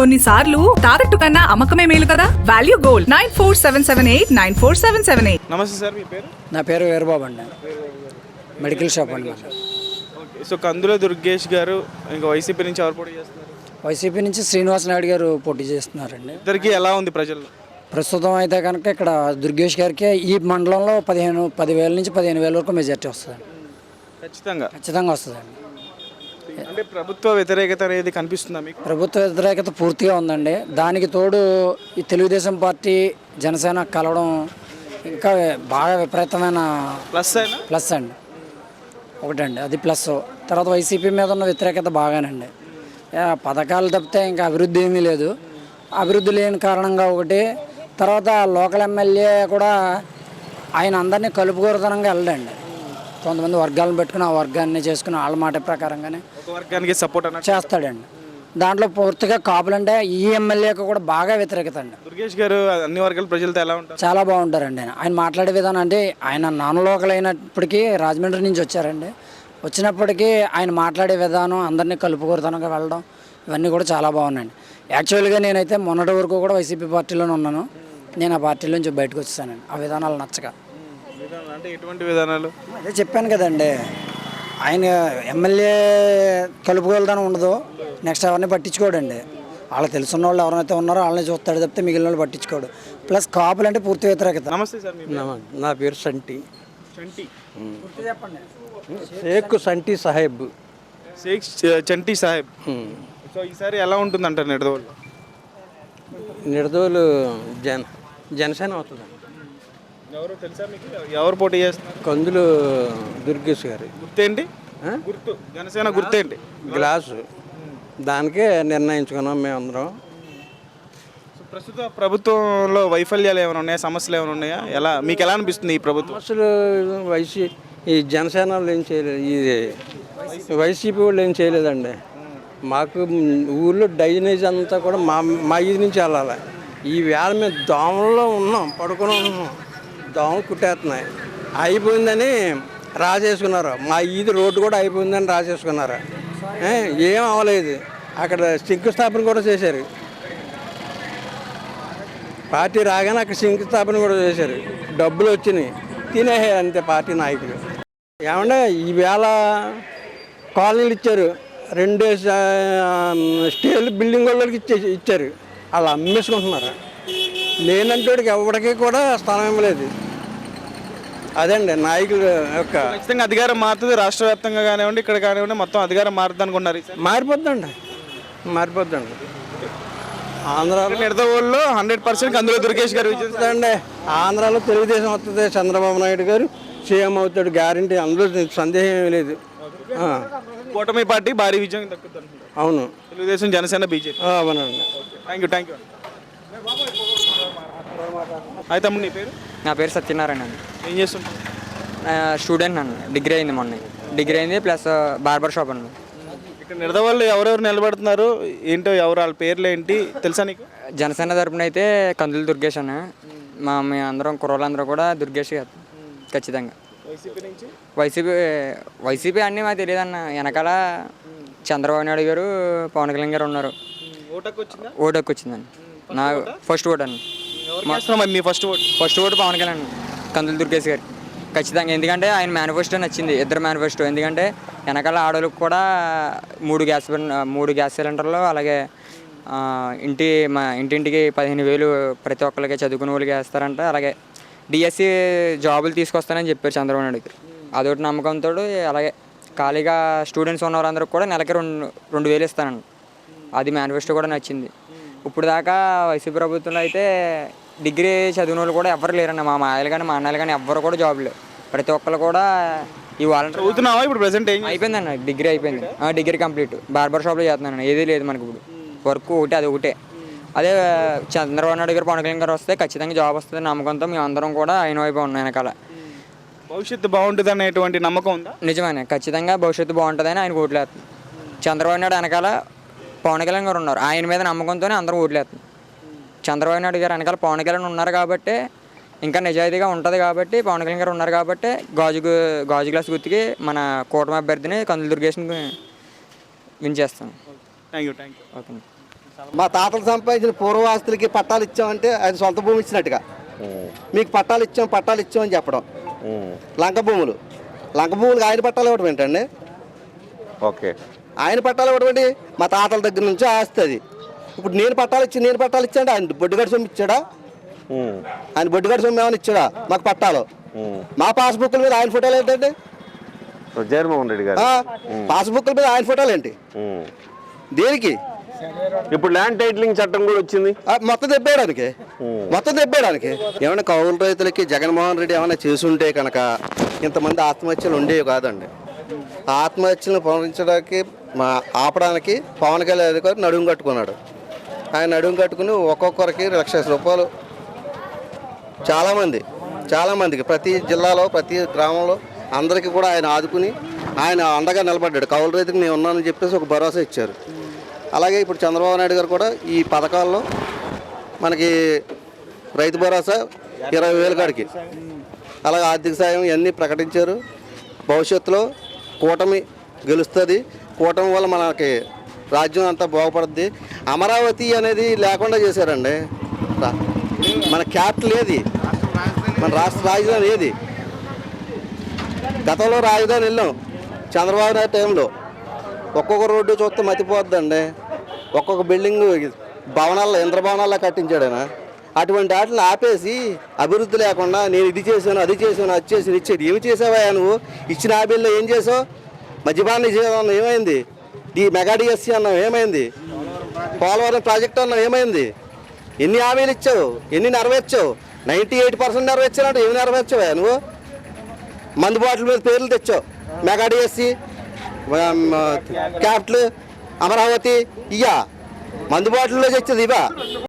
కొన్నిసార్లు తాకట్టు కన్నా అమ్మకమే మేలు కదా? Value gold. Nine four seven seven eight nine four seven seven eight. నమస్తే సార్ మీ పేరు? నా పేరు వీరబాబు అండి. మెడికల్ షాప్ అండి సో కందుల దుర్గేష్ గారు ఇంకా వైసీపీ నుంచి ఎవరు పోటీ చేస్తున్నారు? వైసీపీ నుంచి శ్రీనివాస్ నాయుడు గారు పోటీ చేస్తున్నారండి. ఇద్దరికి ఎలా ఉంది ప్రజల్లో? ప్రస్తుతం అయితే కనుక ఇక్కడ దుర్గేష్ గారికి ఈ మండలంలో పదిహేను పదివేల నుంచి పదిహేను వేల వరకు మెజార్టీ వస్తుందండి ఖచ్చితంగా. ఖచ్చితంగా వస్తుందండి. అంటే ప్రభుత్వ వ్యతిరేకత అనేది కనిపిస్తుందా మీకు? ప్రభుత్వ వ్యతిరేకత పూర్తిగా ఉందండి. దానికి తోడు ఈ తెలుగుదేశం పార్టీ జనసేన కలవడం ఇంకా బాగా విపరీతమైన ప్లస్ ప్లస్ అండి. ఒకటండి అది ప్లస్. తర్వాత వైసీపీ మీద ఉన్న వ్యతిరేకత బాగానండి. పథకాలు తప్పితే ఇంకా అభివృద్ధి ఏమీ లేదు. అభివృద్ధి లేని కారణంగా ఒకటి తర్వాత లోకల్ ఎమ్మెల్యే కూడా ఆయన అందరినీ కలుపుకోరతనంగా వెళ్ళడండి. కొంతమంది వర్గాలను పెట్టుకుని ఆ వర్గాన్ని చేసుకుని వాళ్ళ మాట ప్రకారంగానే వర్గానికి సపోర్ట్ చేస్తాడండి. దాంట్లో పూర్తిగా కాపులంటే ఈ ఎమ్మెల్యేకి కూడా బాగా వ్యతిరేకత అండి దుర్గేష్ గారు అన్ని వర్గాల ప్రజలతో ఎలా ఉంటారు? చాలా బాగుంటారండి ఆయన. ఆయన మాట్లాడే విధానం అంటే ఆయన నాన్ లోకల్ అయినప్పటికీ రాజమండ్రి నుంచి వచ్చారండి. వచ్చినప్పటికీ ఆయన మాట్లాడే విధానం అందరినీ కలుపుకోరుతనంగా వెళ్ళడం ఇవన్నీ కూడా చాలా బాగున్నాయండి. యాక్చువల్గా నేనైతే మొన్నటి వరకు కూడా వైసీపీ పార్టీలోనే ఉన్నాను. నేను ఆ పార్టీ నుంచి బయటకు వచ్చేసానండి. ఆ విధానాలు నచ్చక. అంటే ఎటువంటి విధానాలు? అదే చెప్పాను కదండి. ఆయన ఎమ్మెల్యే కలుపుకోలేదని ఉండదు నెక్స్ట్ ఎవరిని పట్టించుకోడండి. వాళ్ళకి తెలుసున్న వాళ్ళు ఎవరైతే ఉన్నారో వాళ్ళని చూస్తాడు తప్పితే మిగిలిన వాళ్ళు పట్టించుకోడు. ప్లస్ కాపులు అంటే పూర్తి వ్యతిరేకత. నమస్తే సార్ మీ పేరు? నా- పేరు సంటి. చంటి. చెప్పండి. షేక్ సంటి సాహెబ్. షేక్ చ- చంటి సాహెబ్. సో ఈసారి ఎలా ఉంటుంది అంటారు నిడదవోళ్ళు నిడదోలు జన జనసేన అవుతుంది ఎవరు తెలుసా మీకు? ఎవరు పోటీ చేస్తున్నారు? కందులు దుర్గేష్ గారి. గుర్తేంటి? గుర్తు. జనసేన గుర్తేంటి? గ్లాసు. దానికే నిర్ణయించుకున్నాం మేమందరం. ప్రస్తుత ప్రభుత్వంలో వైఫల్యాలు ఏమైనా ఉన్నాయా? సమస్యలు ఏమైనా ఉన్నాయా? ఎలా మీకు ఎలా అనిపిస్తుంది ఈ ప్రభుత్వం? అసలు వైసీ ఈ జనసేన వాళ్ళు ఏం చేయలేదు ఇది వైసీపీ వాళ్ళు ఏం చేయలేదండి. మాకు ఊళ్ళో డైనేజ్ అంతా కూడా మా మా ఇది నుంచి వెళ్ళాలి. ఈ వేళ మేము దోమల్లో ఉన్నాం పడుకొని ఉన్నాం. దోమలు కుట్టేస్తున్నాయి. అయిపోయిందని రాసేసుకున్నారు. మా ఈది రోడ్డు కూడా అయిపోయిందని రాసేసుకున్నారు. ఏం అవ్వలేదు. అక్కడ శంకుస్థాపన కూడా చేశారు. పార్టీ రాగానే అక్కడ శంకుస్థాపన కూడా చేశారు. డబ్బులు వచ్చినాయి. తినేసారు అంతే పార్టీ నాయకులు. ఏమంటే ఈవేళ కాలనీలు ఇచ్చారు. రెండు స్టీల్ బిల్డింగ్ వాళ్ళకి ఇచ్చారు. వాళ్ళు అమ్మేసుకుంటున్నారు. లేనంటోడికి ఎవరికి కూడా స్థలం ఇవ్వలేదు. అదండి నాయకుల యొక్క ఖచ్చితంగా అధికారం మారుతుంది రాష్ట్ర వ్యాప్తంగా కానివ్వండి ఇక్కడ కానివ్వండి మొత్తం అధికారం మారుతుంది అనుకున్నారు. మారిపోద్దండి. మారిపోద్దండి. ఆంధ్రాలో నిడదవోళ్ళలో హండ్రెడ్ పర్సెంట్ అందులో దుర్గేష్ గారు వస్తుందండి ఆంధ్రాలో తెలుగుదేశం వస్తుంది చంద్రబాబు నాయుడు గారు సీఎం అవుతాడు గ్యారంటీ అందులో సందేహం ఏమీ లేదు. కూటమి పార్టీ భారీ విజయం అవును. తెలుగుదేశం జనసేన బీజేపీ. అవునండి. థ్యాంక్ యూ థ్యాంక్ యూ అయితే తమ్ముడు నీ పేరు? నా పేరు సత్యనారాయణ అండి. ఏం చేస్తుంటావు? ఆ, స్టూడెంట్ అండి. డిగ్రీ అయింది మొన్న. డిగ్రీ అయింది ప్లస్ బార్బర్ షాప్ అండి. ఇక్కడ నిడదవోళ్ళు ఎవరెవరు నిలబడుతున్నారు? ఏంటో ఎవరు వాళ్ళ పేర్లు ఏంటి? తెలుసా నీకు? జనసేన తరపున అయితే కందులు దుర్గేష్ అన్న మా మీ అందరం కుర్రోళ్ళందరూ కూడా దుర్గేష్ గారు ఖచ్చితంగా. వైసీపీ నుంచి? వైసీపీ వైసీపీ అన్నీ మాకు తెలియదు అన్న వెనకాల చంద్రబాబు నాయుడు గారు పవన్ కళ్యాణ్ గారు ఉన్నారు. ఓటకు వచ్చిందండి. నా ఫస్ట్ ఓట్? అండి మీ first vote first vote Pawan Kalyan Kandula Durgesh గారు. ఖచ్చితంగా. ఎందుకంటే ఆయన మేనిఫెస్టో నచ్చింది ఇద్దరు మేనిఫెస్టో ఎందుకంటే వెనకాల ఆడవాళ్ళకి కూడా మూడు గ్యాస్ మూడు గ్యాస్ సిలిండర్లు అలాగే ఇంటి మా ఇంటింటికి పదిహేను వేలు ప్రతి ఒక్కరికి చదువుకునే వాళ్ళకి వేస్తారంట. అలాగే డిఎస్సి జాబులు తీసుకొస్తానని చెప్పారు చంద్రబాబు నాయుడు అదొకటి నమ్మకంతో అలాగే ఖాళీగా స్టూడెంట్స్ ఉన్న కూడా నెలకి రెండు రెండు వేలు ఇస్తానండి అది మేనిఫెస్టో కూడా నచ్చింది. ఇప్పుడు దాకా వైసీపీ ప్రభుత్వంలో అయితే డిగ్రీ చదివిన వాళ్ళు కూడా ఎవరు లేరన్న మా మాయలు కానీ మా అన్నలు కానీ ఎవ్వరు కూడా జాబ్ లేవు ప్రతి ఒక్కరు కూడా ఈ వాలంటీర్ చదువుతున్నావా? ఇప్పుడు ప్రెసెంట్ ఏం అయిపోయిందన్న డిగ్రీ అయిపోయింది. ఆ, డిగ్రీ కంప్లీట్. బార్బర్ షాప్లో చేస్తున్నాను ఏదీ లేదు మనకి ఇప్పుడు. వర్క్ ఒకటే అది ఒకటే. అదే చంద్రబాబు నాయుడు గారు పవన్ కళ్యాణ్ గారు వస్తే ఖచ్చితంగా జాబ్ వస్తుంది నమ్మకంతో మేము అందరం కూడా ఆయన వైపు ఉన్నాం వెనకాల. భవిష్యత్తు బాగుంటుంది అనేటువంటి నమ్మకం ఉందా? నిజమే ఖచ్చితంగా భవిష్యత్తు బాగుంటుందని ఆయన ఓట్లేస్తుంది చంద్రబాబు నాయుడు వెనకాల పవన్ కళ్యాణ్ గారు ఉన్నారు. ఆయన మీద నమ్మకంతోనే అందరూ ఓట్లేస్తుంది చంద్రబాబు నాయుడు గారు వెనకాల పవన్ కళ్యాణ్ ఉన్నారు కాబట్టి ఇంకా నిజాయితీగా ఉంటుంది కాబట్టి పవన్ కళ్యాణ్ గారు ఉన్నారు కాబట్టి గాజు గాజు గ్లాస్ గుర్తుకి మన కూటమి అభ్యర్థిని కందులు దుర్గేష్ని విన్ చేస్తాం thank you thank you okay. మా తాతలు సంపాదించిన పూర్వవాస్తులకి పట్టాలు ఇచ్చామంటే అది సొంత భూమి ఇచ్చినట్టుగా. మీకు పట్టాలు ఇచ్చాం పట్టాలు ఇచ్చాం అని చెప్పడం. లంక భూములు. లంక భూములకు ఆయన పట్టాలు ఇవ్వడం ఏంటండి? ఓకే. ఆయన పట్టాలు ఇవ్వడం మా తాతల దగ్గర నుంచి ఆస్తి అది. ఇప్పుడు నేను పట్టాలు ఇచ్చి నేను పట్టాలు ఇచ్చాడు? ఆయన బొడ్డుగడి సొమ్ము ఇచ్చాడా? ఆయన బొడ్డుగడి సొమ్ము ఏమైనా ఇచ్చాడా? మాకు పట్టాలు. మా పాస్బుక్ల మీద ఆయన ఫోటోలు ఏంటండి? జగన్మోహన్ రెడ్డి గారు. పాస్బుక్ల మీద ఆయన ఫోటోలు ఏంటి. దేనికి? ఇప్పుడు ల్యాండ్ టైటిలింగ్ చట్టం కూడా వచ్చింది. మొత్తం తెప్పేయడానికి మొత్తం తెప్పేయడానికి ఏమైనా కౌలు రైతులకి జగన్మోహన్ రెడ్డి ఏమైనా చేసుంటే కనుక ఇంతమంది ఆత్మహత్యలు ఉండేవి కాదండి. ఆత్మహత్యలను పునరించడానికి మా ఆపడానికి పవన్ కళ్యాణ్ గారు నడుము కట్టుకున్నాడు. ఆయన అడుగు కట్టుకుని ఒక్కొక్కరికి లక్ష రూపాయలు. చాలామంది చాలామందికి ప్రతి జిల్లాలో ప్రతి గ్రామంలో అందరికీ కూడా ఆయన ఆదుకుని ఆయన అండగా నిలబడ్డాడు. కౌలు రైతుకి నేను ఉన్నానని చెప్పేసి ఒక భరోసా ఇచ్చారు. అలాగే ఇప్పుడు చంద్రబాబు నాయుడు గారు కూడా ఈ పథకాల్లో మనకి రైతు భరోసా ఇరవై వేల కాడికి. అలాగే ఆర్థిక సాయం ఇవన్నీ ప్రకటించారు. భవిష్యత్తులో కూటమి గెలుస్తుంది. కూటమి వల్ల మనకి రాజ్యం అంతా బాగుపడుద్ది. అమరావతి అనేది లేకుండా చేశారండి. మన క్యాపిటల్ ఏది? మన రాష్ట్ర రాజధాని ఏది? గతంలో రాజధాని వెళ్ళాం. చంద్రబాబు నాయుడు టైంలో. ఒక్కొక్క రోడ్డు చూస్తే మతిపోద్దండి. ఒక్కొక్క బిల్డింగ్ భవనాల్లో ఇంద్రభవనాల్లో కట్టించాడనా? అటువంటి వాటిని ఆపేసి అభివృద్ధి లేకుండా నేను ఇది చేశాను అది చేశాను అది చేశాను ఇచ్చేది ఏమి చేసావా నువ్వు? ఇచ్చిన హాబీల్లో ఏం చేసావు? మద్యపాన నిషేధం ఏమైంది? ఈ మెగా డిఎస్సీ అన్నాం ఏమైంది? పోలవరం ప్రాజెక్ట్ అన్నాం ఏమైంది? ఎన్ని హామీలు ఇచ్చావు? ఎన్ని నెరవేర్చావు? నైంటీ ఎయిట్ పర్సెంట్ నెరవేర్చానంటే ఏమి నెరవేర్చావా నువ్వు? మందు బాటిల్ మీద పేర్లు తెచ్చావు మెగా డిఎస్సి క్యాపిటల్ అమరావతి ఇయ్యా. మందు బాటిల్లో తెచ్చేది ఇవా